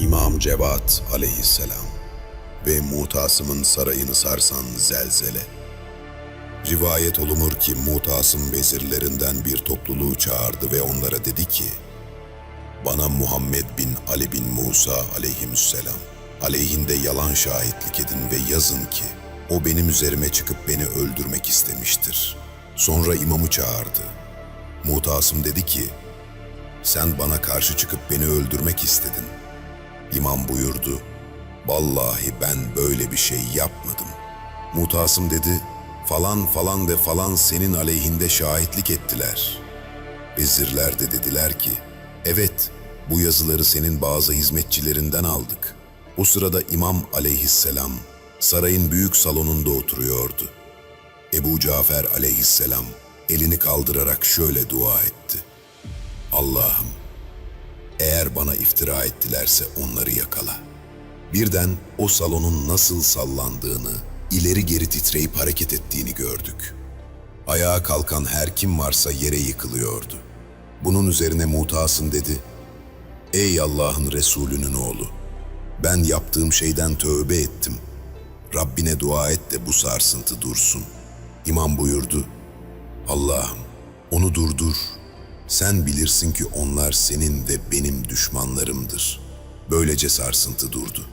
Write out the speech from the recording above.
İmam Cevat aleyhisselam ve Mutasım'ın sarayını sarsan zelzele. Rivayet olunur ki Mutasım vezirlerinden bir topluluğu çağırdı ve onlara dedi ki, Bana Muhammed bin Ali bin Musa aleyhisselam aleyhinde yalan şahitlik edin ve yazın ki, o benim üzerime çıkıp beni öldürmek istemiştir. Sonra imamı çağırdı. Mutasım dedi ki, sen bana karşı çıkıp beni öldürmek istedin. İmam buyurdu, vallahi ben böyle bir şey yapmadım. Mutasım dedi, falan falan ve falan senin aleyhinde şahitlik ettiler. Vezirler de dediler ki, evet bu yazıları senin bazı hizmetçilerinden aldık. O sırada İmam aleyhisselam sarayın büyük salonunda oturuyordu. Ebu Cafer aleyhisselam elini kaldırarak şöyle dua etti. Allah'ım eğer bana iftira ettilerse onları yakala. Birden o salonun nasıl sallandığını, ileri geri titreyip hareket ettiğini gördük. Ayağa kalkan her kim varsa yere yıkılıyordu. Bunun üzerine Mutasım dedi, Ey Allah'ın Resulünün oğlu, ben yaptığım şeyden tövbe ettim. Rabbine dua et de bu sarsıntı dursun. İmam buyurdu, Allah'ım onu durdur. Sen bilirsin ki onlar senin ve benim düşmanlarımdır. Böylece sarsıntı durdu.